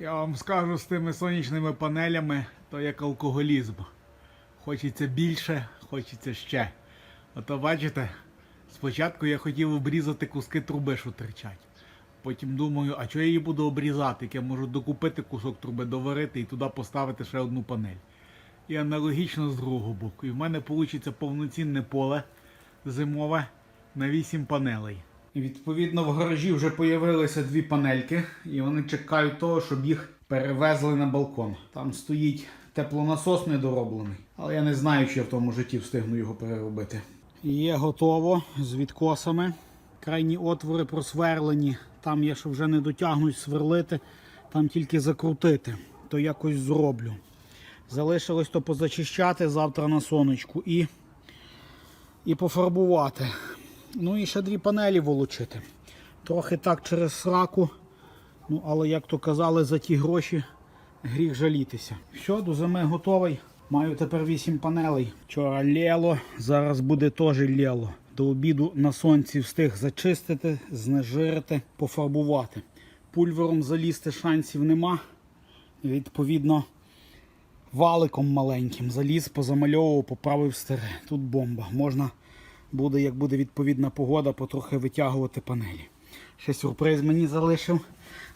Я вам скажу з тими сонячними панелями, то як алкоголізм. Хочеться більше, хочеться ще. Ото бачите, спочатку я хотів обрізати куски труби, що терчать. Потім думаю, а чого я її буду обрізати, як я можу докупити кусок труби, доварити і туди поставити ще одну панель. І аналогічно з другого боку. І в мене вийде повноцінне поле зимове на 8 панелей. Відповідно в гаражі вже появилися дві панельки, і вони чекають того, щоб їх перевезли на балкон. Там стоїть теплонасос недороблений, але я не знаю, чи я в тому житті встигну його переробити. Є готово з відкосами. Крайні отвори просверлені. Там я ще вже не дотягнусь сверлити, там тільки закрутити, то якось зроблю. Залишилось то позачищати завтра на сонечку і, і пофарбувати. Ну і ще дві панелі волочити. Трохи так через сраку. Ну, але як то казали, за ті гроші гріх жалітися. Все, до зими готовий. Маю тепер 8 панелей. Вчора лєло, зараз буде теж лєло. До обіду на сонці встиг зачистити, знежирити, пофарбувати. Пульвером залізти шансів нема. Відповідно, валиком маленьким заліз, позамальовував, поправив старе. Тут бомба. Можна буде, як буде відповідна погода, потрохи витягувати панелі. Ще сюрприз мені залишив,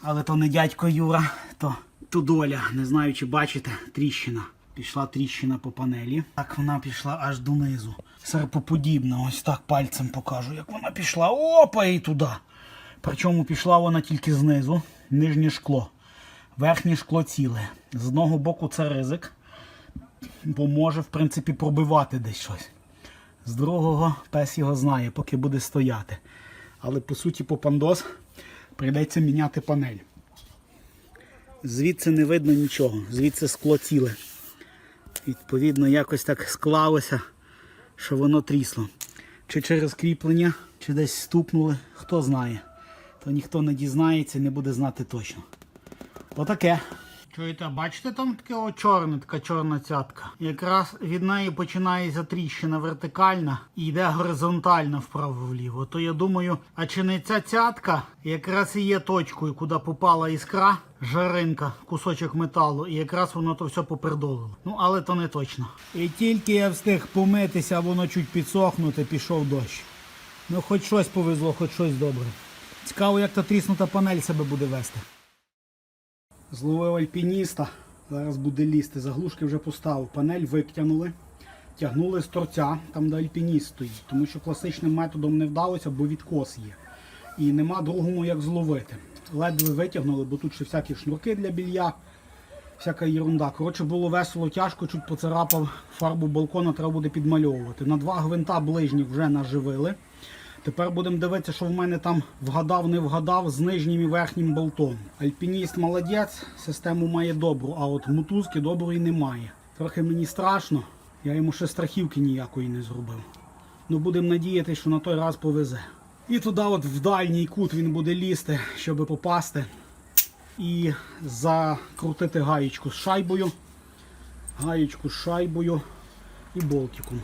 але то не дядько Юра, то Тудоля. Не знаю, чи бачите, тріщина. Пішла тріщина по панелі. Так вона пішла аж донизу. Серпоподібна. Ось так пальцем покажу, як вона пішла. Опа і туди. Причому пішла вона тільки знизу, нижнє шкло. Верхнє шкло ціле. З одного боку це ризик, бо може, в принципі, пробивати десь щось. З другого пес його знає, поки буде стояти. Але по суті, по пандос прийдеться міняти панель. Звідси не видно нічого, звідси скло ціле. Відповідно, якось так склалося, що воно трісло. Чи через кріплення, чи десь стукнули, хто знає. То ніхто не дізнається, не буде знати точно. Отаке. Чуєте, бачите, там таке о, чорне, така чорна цятка. Якраз від неї починається тріщина вертикальна і йде горизонтально вправо-вліво. То я думаю, а чи не ця цятка якраз і є точкою, куди попала іскра, жаринка, кусочок металу, і якраз воно то все попердолило. Ну, але то не точно. І тільки я встиг помитися, воно чуть підсохнути, пішов дощ. Ну, хоч щось повезло, хоч щось добре. Цікаво, як та тріснута панель себе буде вести. Зловив альпініста. Зараз буде лізти. Заглушки вже поставив. Панель витягнули. Тягнули з торця, там де альпініст стоїть. Тому що класичним методом не вдалося, бо відкос є. І нема другому як зловити. Ледве витягнули, бо тут ще всякі шнурки для білья, всяка ерунда. Коротше, було весело, тяжко, чуть поцарапав фарбу балкона, треба буде підмальовувати. На два гвинта ближніх вже наживили. Тепер будемо дивитися, що в мене там вгадав, не вгадав з нижнім і верхнім болтом. Альпініст молодець, систему має добру, а от мотузки доброї немає. Трохи мені страшно, я йому ще страхівки ніякої не зробив. Ну будемо надіятися, що на той раз повезе. І туди, от в дальній кут він буде лізти, щоб попасти. І закрутити гаєчку з шайбою. Гаєчку з шайбою і болтиком.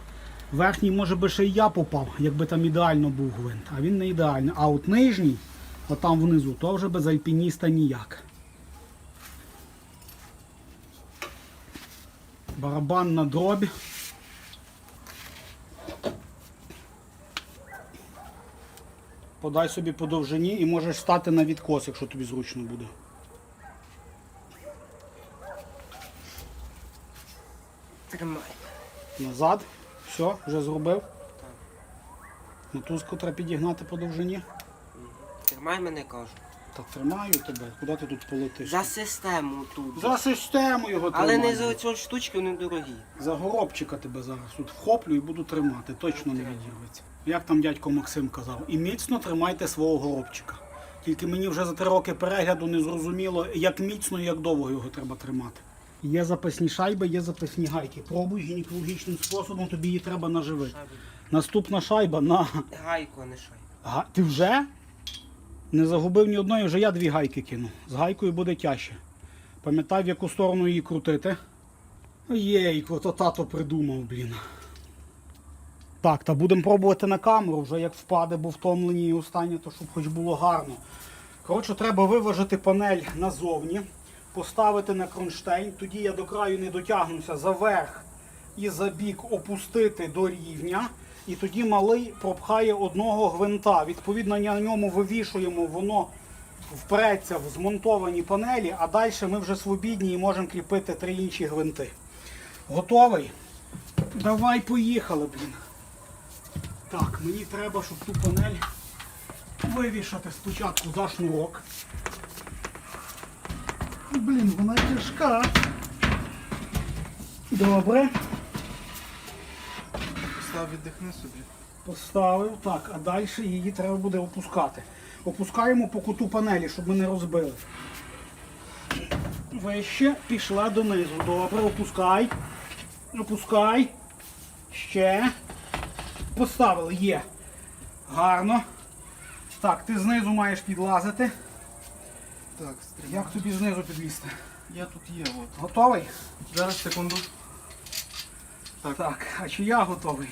Верхній, може би ще й я попав, якби там ідеально був гвинт, а він не ідеальний. А от нижній, от там внизу, то вже без альпініста ніяк. Барабан на дробь. Подай собі по довжині і можеш стати на відкос, якщо тобі зручно буде. Тримай. Назад. Все, вже зробив. Так. Мотузку треба підігнати по довжині. Тримай мене кажу. Та тримаю тебе, куди ти тут полетиш? За систему тут. За систему його Але тримаю. не за ці штучки, вони дорогі. За горобчика тебе зараз тут вхоплю і буду тримати, точно не відірветься. Як там дядько Максим казав, і міцно тримайте свого горобчика. Тільки мені вже за три роки перегляду не зрозуміло, як міцно і як довго його треба тримати. Є запасні шайби, є запасні гайки. Пробуй гінекологічним способом, тобі її треба наживити. Наступна шайба на. Гайку, а не шай. Га... Ти вже? Не загубив ні одної, вже я дві гайки кину. З гайкою буде тяжче. Пам'ятай, в яку сторону її крутити. Єйко, то тато придумав, блін. Так, та будемо пробувати на камеру, вже як впаде, бо втомлені і останнє, то щоб хоч було гарно. Коротше, треба виважити панель назовні. Поставити на кронштейн, тоді я до краю не дотягнуся заверх і за бік опустити до рівня. І тоді малий пропхає одного гвинта. Відповідно, на ньому вивішуємо, воно впреться в змонтовані панелі, а далі ми вже свобідні і можемо кріпити три інші гвинти. Готовий? Давай поїхали, блін. Так, мені треба, щоб ту панель вивішати спочатку за шнурок. Блін, вона тяжка. Добре. Став віддихни собі. Поставив, так, а далі її треба буде опускати. Опускаємо по куту панелі, щоб ми не розбили. Вище, пішла донизу. Добре, опускай. Опускай. Ще. Поставили, є. Гарно. Так, ти знизу маєш підлазити. Так, стріляй. Як тобі знизу підлізти? Я тут є, от. Готовий? Зараз секунду. Так. Так, а чи я готовий?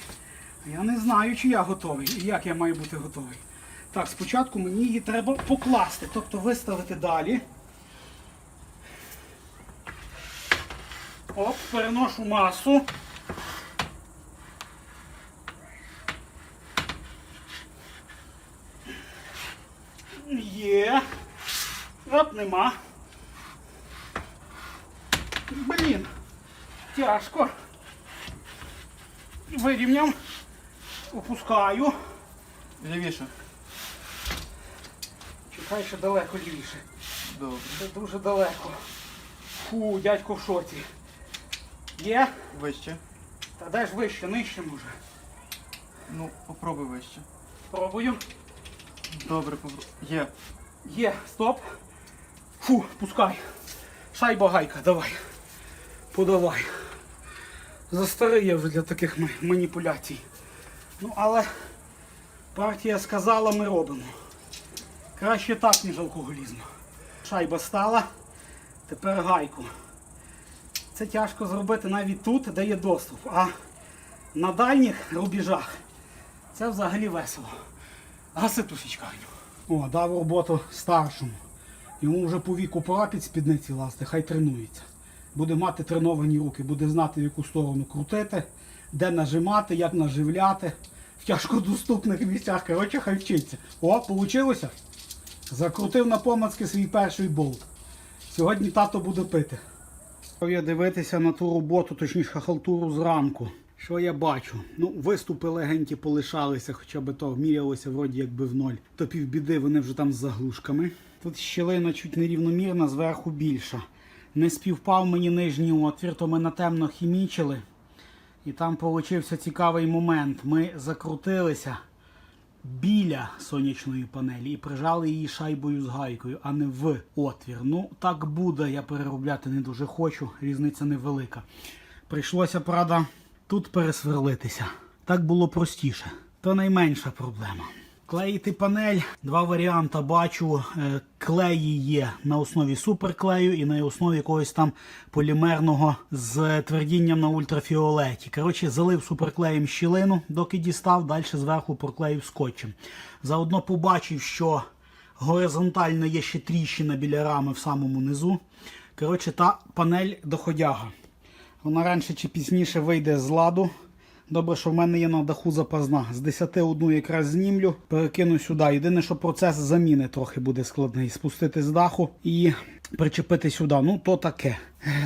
Я не знаю, чи я готовий. І як я маю бути готовий. Так, спочатку мені її треба покласти, тобто виставити далі. Оп, переношу масу. Є. Оп, нема. Блін. Тяжко. Вирівняв. Опускаю. Лівіше. Чекай, ще далеко лівіше. Добре. Це дуже далеко. Фу, дядько в шоці. Є? Вище. Та де ж вище, нижче може. Ну, попробуй вище. Пробую. Добре, попробуй. Є. Є, стоп. Фу, пускай. Шайба гайка, давай. Подавай. Застарий я вже для таких маніпуляцій. Ну, але партія сказала, ми робимо. Краще так, ніж алкоголізм. Шайба стала. Тепер гайку. Це тяжко зробити навіть тут, де є доступ. А на дальніх рубежах це взагалі весело. Гаси ту січкарню. О, дав роботу старшому. Йому вже по віку пора під спідниці лазити, хай тренується. Буде мати треновані руки, буде знати, в яку сторону крутити, де нажимати, як наживляти. В тяжкодоступних місцях. Коротше, хай вчиться. О, получилося? Закрутив на помацки свій перший болт. Сьогодні тато буде пити. Я дивитися на ту роботу, точніше халтуру зранку. Що я бачу? Ну, виступи легенькі полишалися, хоча б то мірялося вроді якби в ноль. То півбіди вони вже там з заглушками. Тут щілина чуть нерівномірна, зверху більша. Не співпав мені нижній отвір, то ми на темно хімічили. І там получився цікавий момент. Ми закрутилися біля сонячної панелі і прижали її шайбою з гайкою, а не в отвір. Ну, так буде, я переробляти не дуже хочу, різниця невелика. Прийшлося, правда, тут пересверлитися. Так було простіше. То найменша проблема. Клеїти панель. Два варіанти бачу. Е, Клеї є на основі суперклею і на основі якогось там полімерного з твердінням на ультрафіолеті. Коротше, залив суперклеєм щілину, доки дістав, далі зверху проклеїв скотчем. Заодно побачив, що горизонтально є ще тріщина біля рами в самому низу. Коротше, та панель доходяга. Вона раніше чи пізніше вийде з ладу. Добре, що в мене є на даху запасна. З 10 одну якраз знімлю, перекину сюди. Єдине, що процес заміни трохи буде складний. Спустити з даху і причепити сюди. Ну, то таке.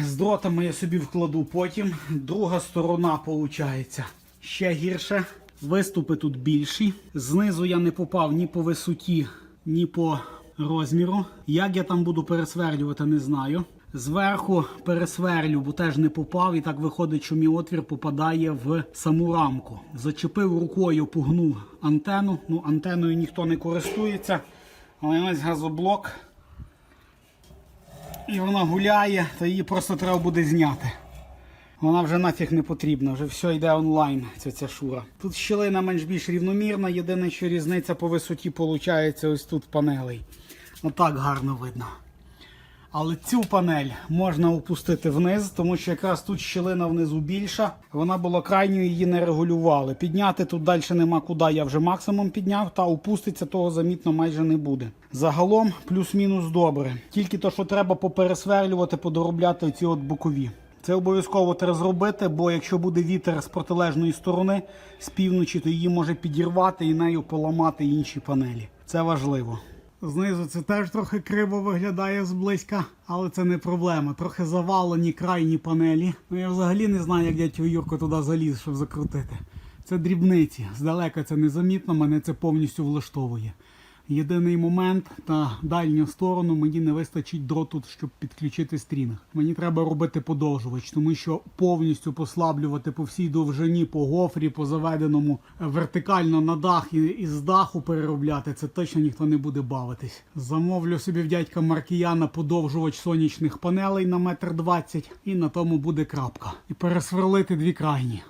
З дротами я собі вкладу потім. Друга сторона, виходить, ще гірше. Виступи тут більші. Знизу я не попав ні по висоті, ні по розміру. Як я там буду пересверлювати, не знаю. Зверху пересверлю, бо теж не попав, і так виходить, що мій отвір попадає в саму рамку. Зачепив рукою, пугнув антенну. Ну, антеною ніхто не користується. Але ось газоблок. І вона гуляє, то її просто треба буде зняти. Вона вже нафіг не потрібна, вже все йде онлайн, ця, ця шура. Тут щілина менш більш рівномірна, єдине, що різниця по висоті виходить ось тут панелей. Отак гарно видно. Але цю панель можна опустити вниз, тому що якраз тут щілина внизу більша. Вона була крайньою, її не регулювали. Підняти тут далі нема куди, я вже максимум підняв, та опуститься того замітно майже не буде. Загалом плюс-мінус добре. Тільки то, що треба попересверлювати, подоробляти ці от бокові. Це обов'язково треба зробити, бо якщо буде вітер з протилежної сторони, з півночі, то її може підірвати і нею поламати інші панелі. Це важливо. Знизу це теж трохи криво виглядає зблизька, але це не проблема. Трохи завалені крайні панелі. Ну я взагалі не знаю, як дядько Юрко туди заліз, щоб закрутити. Це дрібниці. Здалека це незамітно, мене це повністю влаштовує. Єдиний момент на дальню сторону мені не вистачить дроту, щоб підключити стрінг. Мені треба робити подовжувач, тому що повністю послаблювати по всій довжині, по гофрі, по заведеному вертикально на дах і, і з даху переробляти. Це точно ніхто не буде бавитись. Замовлю собі в дядька Маркіяна подовжувач сонячних панелей на метр двадцять, і на тому буде крапка. І пересверлити дві крайні.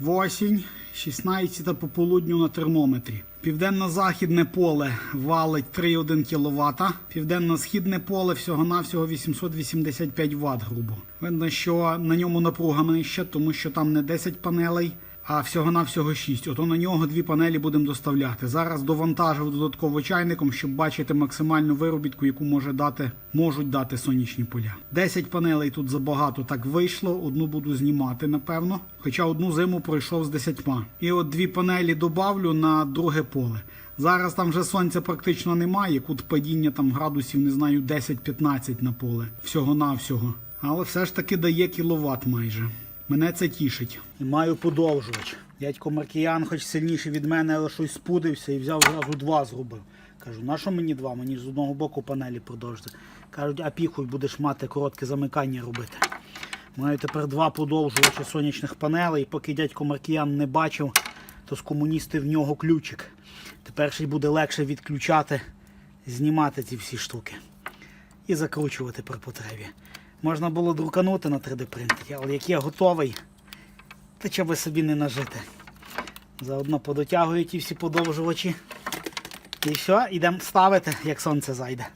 В осінь 16 по полудню на термометрі. Південно-західне поле валить 3,1 кВт. Південно-східне поле всього-навсього 885 Вт грубо. Видно, що на ньому напруга нижча, тому що там не 10 панелей, а всього-навсього 6. Ото на нього дві панелі будемо доставляти. Зараз довантажив додатково чайником, щоб бачити максимальну виробітку, яку може дати, можуть дати сонячні поля. 10 панелей тут забагато так вийшло. Одну буду знімати, напевно. Хоча одну зиму пройшов з 10. І от дві панелі добавлю на друге поле. Зараз там вже сонця практично немає. Кут падіння там градусів, не знаю, 10-15 на поле. Всього-навсього. Але все ж таки дає кіловат майже. Мене це тішить. І маю подовжувач. Дядько Маркіян, хоч сильніший від мене, але щось спудився і взяв зразу два зробив. Кажу, на що мені два? Мені з одного боку панелі продовжити. Кажуть, а піхуй будеш мати коротке замикання робити. Маю тепер два подовжувачі сонячних панелей. Поки дядько Маркіян не бачив, то з комуністів в нього ключик. Тепер ще й буде легше відключати, знімати ці всі штуки і закручувати при потребі. Можна було друканути на 3D принтері, але як я готовий, то чого би собі не нажити. Заодно подотягую ті всі подовжувачі. І все, йдемо ставити, як сонце зайде.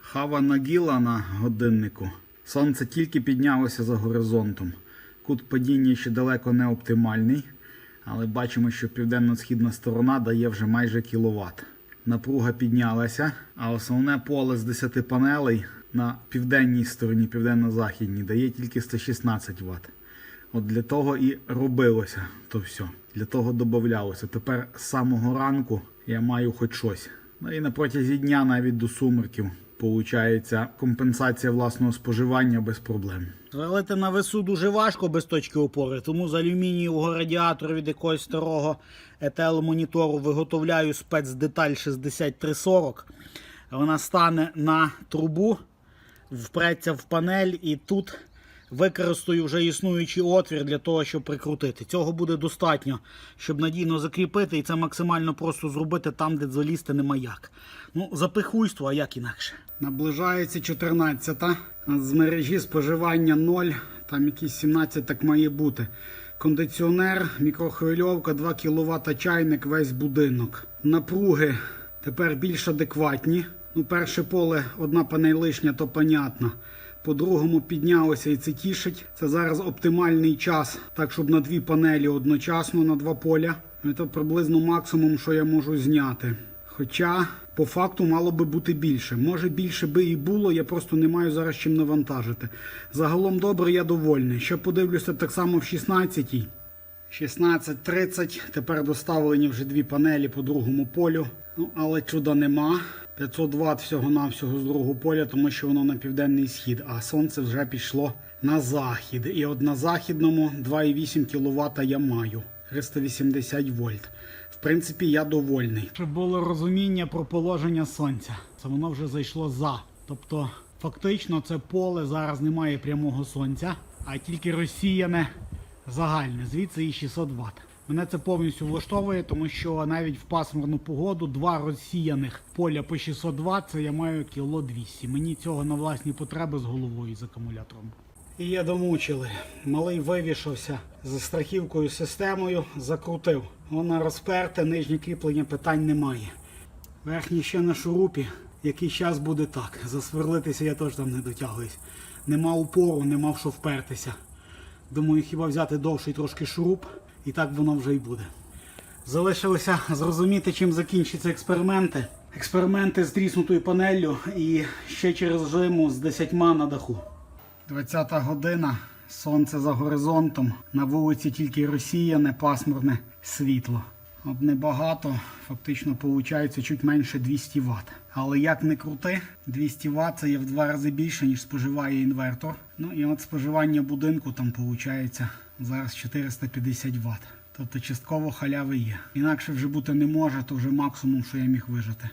Хава нагіла на годиннику. Сонце тільки піднялося за горизонтом. Кут падіння ще далеко не оптимальний, але бачимо, що південно-східна сторона дає вже майже кіловат. Напруга піднялася, а основне поле з 10 панелей на південній стороні, південно-західній, дає тільки 116 Вт. От для того і робилося то все. Для того додавалося. Тепер з самого ранку я маю хоч щось. Ну і на протязі дня навіть до сумерків получається компенсація власного споживання без проблем. Звалити на весу дуже важко без точки опори, тому з алюмінієвого радіатора від якогось старого етел-монітору виготовляю спецдеталь 6340. Вона стане на трубу, впреться в панель і тут використаю вже існуючий отвір для того, щоб прикрутити. Цього буде достатньо, щоб надійно закріпити і це максимально просто зробити там, де залізти нема як. Ну, запихуйство, а як інакше. Наближається 14-та. З мережі споживання 0, там якісь 17 так має бути. Кондиціонер, мікрохвильовка, 2 кВт чайник, весь будинок. Напруги тепер більш адекватні. Ну, перше поле, одна панель лишня, то понятно. По-другому піднялося і це тішить. Це зараз оптимальний час, так щоб на дві панелі одночасно на два поля. Ну, Це приблизно максимум, що я можу зняти. Хоча по факту мало би бути більше. Може більше би і було, я просто не маю зараз чим навантажити. Загалом добре, я довольний. Ще подивлюся так само в 16-й. 16.30. Тепер доставлені вже дві панелі по другому полю. Ну, але чуда нема. 500 Вт всього-навсього з другого поля, тому що воно на південний схід, а сонце вже пішло на захід. І от на західному 2,8 кВт я маю. 380 вольт. В принципі, я довольний. Щоб було розуміння про положення сонця. Це воно вже зайшло за. Тобто, фактично, це поле зараз немає прямого сонця, а тільки розсіяне загальне, звідси і 600 Вт. Мене це повністю влаштовує, тому що навіть в пасмурну погоду два розсіяних поля по 600 Вт, це я маю кіло 200. Мені цього на власні потреби з головою з акумулятором. І я домучили. Малий вивішався з страхівкою системою, закрутив. Воно розперте, нижнє кріплення питань немає. Верхній ще на шурупі. Якийсь час буде так. Засверлитися я теж там не дотягуюсь. Нема упору, нема в що впертися. Думаю, хіба взяти довший трошки шуруп, і так воно вже й буде. Залишилося зрозуміти, чим закінчаться експерименти. Експерименти з тріснутою панеллю і ще через жиму з 10 на даху. 20 година, сонце за горизонтом. На вулиці тільки розсіяне, пасмурне світло. От небагато, фактично виходить чуть менше 200 Вт. Але як не крути, 200 Вт це є в два рази більше, ніж споживає інвертор. Ну і от споживання будинку там виходить зараз 450 Вт. Тобто частково халяви є. Інакше вже бути не може, то вже максимум, що я міг вижити.